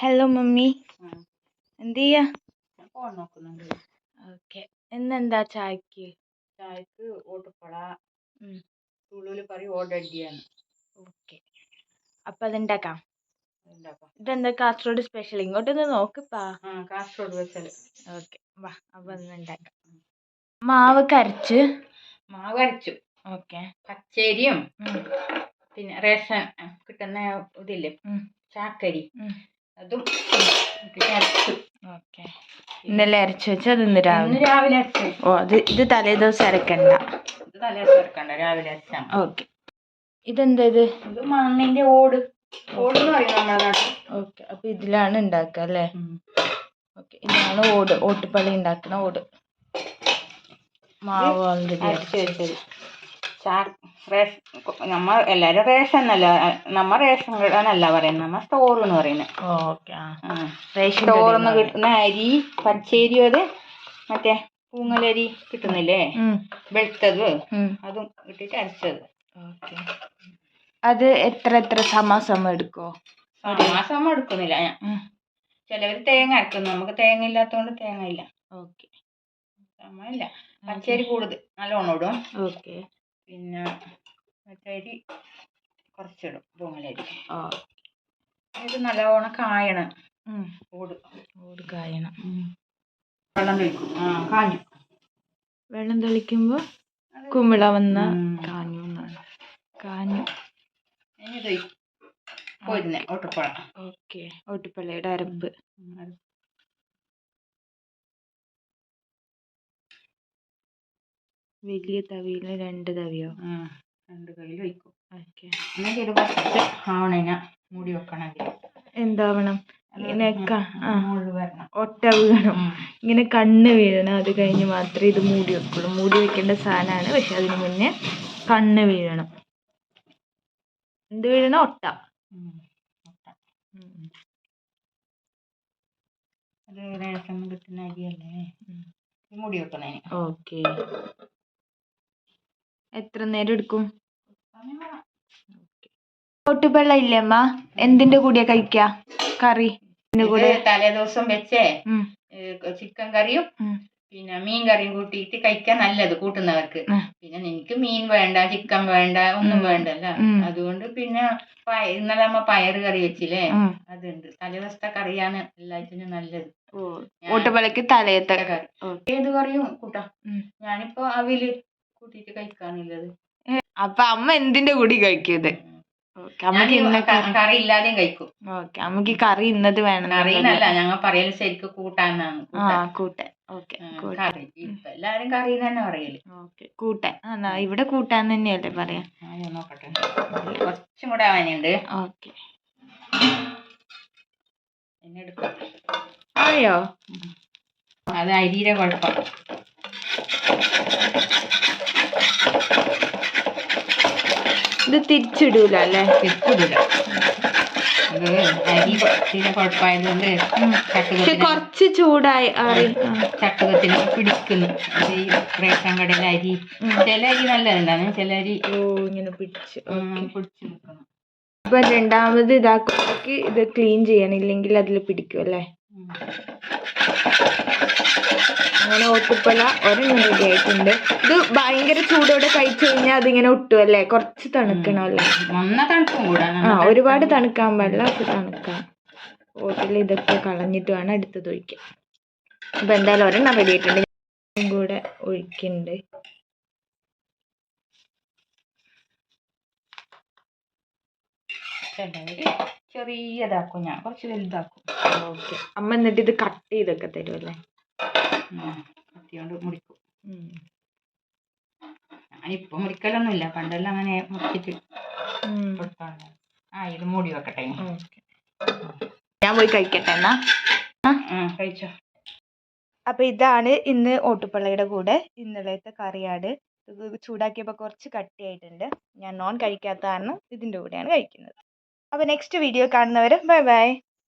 Hello mummy. എന്ത് ചെയ്യാ ഞാൻ ഫോൺ നോക്കുന്നുണ്ട്. ഓക്കെ ഇന്നെന്താ ചായക്ക്? ചായക്ക് ഓട്ടുപ്പള ഉം. തുളുവിൽ പറയും ഓടടിയാണ് ഓക്കെ അപ്പം അതുണ്ടാക്കാം ഇതെന്താ കാസർഗോഡ് സ്പെഷ്യൽ ഇങ്ങോട്ടൊന്ന് നോക്കിപ്പാ. ആ കാസർഗോഡ് വെച്ചാൽ ഓക്കെ വാ അപ്പം അതൊന്ന് ഉണ്ടാക്കാം മാവ് കരച്ച്. മാവ് അരച്ചു ഓക്കെ പച്ചരിയും പിന്നെ റേഷൻ കിട്ടുന്ന ഇതില്ലേ. ചാക്കരി. അതും ഓക്കെ. ഇന്നലെ അരച്ച് വെച്ച് അത് ഇന്ന് രാവിലെ. രാവിലെ ഓ അത് ഇത് തലേ ദിവസം അരക്കണ്ട. ഇത് തലേദിവസം അരക്കണ്ട രാവിലെ അരച്ചാണ് ഓക്കെ. ഇതെന്താ ഇത്? ഇത് മണ്ണിന്റെ ഓട്. ഓട് എന്ന് പറയുന്ന ഓക്കെ അപ്പൊ ഇതിലാണ് ഉണ്ടാക്കുക അല്ലേ. ഓക്കെ ഇതാണ് ഓട് ഓട്ടുപള്ളി ഉണ്ടാക്കുന്ന ഓട്. മാവ് ഓൾറെഡി അരച്ചു വെച്ചത്. റേഷൻ നമ്മ എല്ലാരും റേഷൻ എന്നല്ല നമ്മ റേഷൻ കടന്നല്ല പറയുന്നത് നമ്മ സ്റ്റോർ എന്ന് പറയുന്നത് റേഷൻ സ്റ്റോറിന്ന് കിട്ടുന്ന അരി പച്ചരി അത് മറ്റേ പൂങ്ങലരി കിട്ടുന്നില്ലേ? വെളുത്തത് അതും ഇട്ടിട്ട് അരച്ചത്. ഓക്കെ. അത് എത്ര എത്ര സമാസം എടുക്കോ? സമാസം എടുക്കുന്നില്ല. ഞാൻ ചിലവർ തേങ്ങ അരക്കുന്നു. നമുക്ക് തേങ്ങ ഇല്ലാത്തതുകൊണ്ട് തേങ്ങ ഇല്ല. ഓക്കെ. സമയമില്ല പച്ചരി കൂടുതൽ. നല്ലോണം ഇടും. ഓക്കെ. പിന്നെ മറ്റരി കുറച്ചിടും പൊങ്ങലരി ഇത് നല്ലോണം കായണം. ഓട്. ഓട് കായണം. വെള്ളം തളിക്കും. ആ കാഞ്ഞു. വെള്ളം തെളിക്കുമ്പോൾ കുമിള വന്ന്. കാഞ്ഞു എന്നാണ്. കാഞ്ഞു. ഇനി ഓട്ടപ്പഴം. ഓക്കെ. ഓട്ടുപള്ളിയുടെ അരപ്പ്. വലിയ തവിയിൽ രണ്ട് തവിയോ? രണ്ട് കയ്യിൽ വയ്ക്കും. ഓക്കെ. എന്നിട്ട് കുറച്ച് ആവണേന മൂടി വെക്കണമെങ്കിൽ. എന്താവണം? ഇങ്ങനെ ഒട്ട വീണം. ഇങ്ങനെ കണ്ണ് വീഴണം അത് കഴിഞ്ഞ് മാത്രമേ ഇത് മൂടി വെക്കുള്ളൂ. മൂടി വെക്കേണ്ട സാധനമാണ്. പക്ഷെ അതിന് മുന്നേ കണ്ണ് വീഴണം. എന്ത് വീഴണം? ഒട്ട. ഉം. അത് റേഷൻ കിട്ടുന്ന അരിയല്ലേ? മൂടി വെക്കണേ ഓക്കെ. എത്ര നേരം എടുക്കും? ഒട്ടുപെള്ള ഇല്ലേ അമ്മ? എന്തിന്റെ കൂടെയാ കഴിക്ക? കറി? കൂടെ? തലേദിവസം വെച്ചേ. ചിക്കൻ കറിയും പിന്നെ മീൻ കറിയും കൂട്ടിയിട്ട് കഴിക്കാൻ നല്ലത് കൂട്ടുന്നവർക്ക്. പിന്നെ എനിക്ക് മീൻ വേണ്ട ചിക്കൻ വേണ്ട ഒന്നും വേണ്ടല്ലോ. അതുകൊണ്ട് പിന്നെ ഇന്നലെ അമ്മ പയറ് കറി വെച്ചില്ലേ? അതുണ്ട്. തലേദിവസത്തെ കറിയാണ് എല്ലാത്തിനും നല്ലത്. ഞാൻ തലയത്തെ കറി. ഏത് കറിയും കൂട്ടാം. ഞാനിപ്പോ അവിൽ കൂട്ടിയിട്ട് കഴിക്കാനുള്ളത് അപ്പൊ അമ്മ എന്തിന്റെ കൂടി കഴിക്കുന്നത് ഓക്കെ അമ്മയ്ക്ക് ഇന്ന കറി ഇല്ലാതെയും കഴിക്കും. ഓക്കെ അമ്മയ്ക്ക് കറി ഇന്നത് വേണം കറിന്നല്ല ഞങ്ങൾ പറയൽ ശരിക്കും കൂട്ടാന്നാണ് ആ കൂട്ടാൻ. ഓക്കെ എല്ലാരും കറി തന്നെ പറയൽ. ഓക്കെ കൂട്ടാൻ. ആ ഇവിടെ കൂട്ടാൻ തന്നെയല്ലേ പറയാ? നോക്കട്ടെ. കുറച്ചും കൂടെ ആവാനുണ്ട്. ഓക്കെ. ആയോ? അത് അരിയുടെ കുഴപ്പം. ഇത് തിരിച്ചിടൂല. അല്ലേ തിരിച്ചിടില്ല അത് അരി തീരെ കുഴപ്പമായതുകൊണ്ട് പക്ഷെ ചട്ടുകത്തിന് കുറച്ച് ചൂടായി ആറി ആ. ചട്ടുകത്തിന് പിടിക്കുന്നു. ഈ റേഷൻ കടയിലെ അരി. ഉം. ചില അരി നല്ലതുണ്ടാണ് ചില അരി ഓ ഇങ്ങനെ പിടിച്ച്. ഉം, പിടിച്ച് നിൽക്കുന്നു അപ്പൊ രണ്ടാമത് ഇതാക്കുമ്പോഴേക്ക് ഇത് ക്ലീൻ ചെയ്യണം. ഇല്ലെങ്കിൽ അതിൽ പിടിക്കും അല്ലേ? ഉം. അങ്ങനെ ഓട്ടുപ്പല ഒരെണ്ണം റെഡി ആയിട്ടുണ്ട്. ഇത് ഭയങ്കര ചൂടോടെ കഴിച്ചു കഴിഞ്ഞാൽ അതിങ്ങനെ ഒട്ടും അല്ലേ? കുറച്ച് തണുക്കണം അല്ലേ നന്ന തണുപ്പും ആ ഒരുപാട് തണുക്കാൻ പാടില്ല ഒക്കെ തണുക്കാം. ഓട്ടിൽ ഇതൊക്കെ കളഞ്ഞിട്ട് വേണം അടുത്തത് ഒഴിക്കാൻ. അപ്പൊ എന്തായാലും ഒരെണ്ണം റെഡി ആയിട്ടുണ്ട്. കൂടെ ഒഴിക്കുന്നുണ്ട്. ചെറിയതാക്കും ഞാൻ. കുറച്ച് വലുതാക്കും. ഓക്കെ. അമ്മ എന്നിട്ട് ഇത് കട്ട് ചെയ്തൊക്കെ തരുമല്ലേ. കത്തിയോണ്ട് മുറിക്കും. ഉം. ഞാനിപ്പോ മുറിക്കലൊന്നുമില്ല. പണ്ടെല്ലാം അങ്ങനെ മുറിച്ചിട്ട്. കൊടുക്കാറുണ്ട് ആ ഇത് മൂടി വെക്കട്ടെ ഇനി. ഞാൻ പോയി കഴിക്കട്ടെ എന്നാ? കഴിച്ചോ. അപ്പൊ ഇതാണ് ഇന്ന് ഓട്ടുപള്ളയുടെ കൂടെ ഇന്നലത്തെ കറിയാണ് ചൂടാക്കിയപ്പോ ചൂടാക്കിയപ്പോൾ കുറച്ച് കട്ടിയായിട്ടുണ്ട്. ഞാൻ നോൺ കഴിക്കാത്ത കാരണം ഇതിന്റെ കൂടെയാണ് കഴിക്കുന്നത്. അപ്പോൾ നെക്സ്റ്റ് വീഡിയോ കാണുന്നവരെ ബൈ ബൈ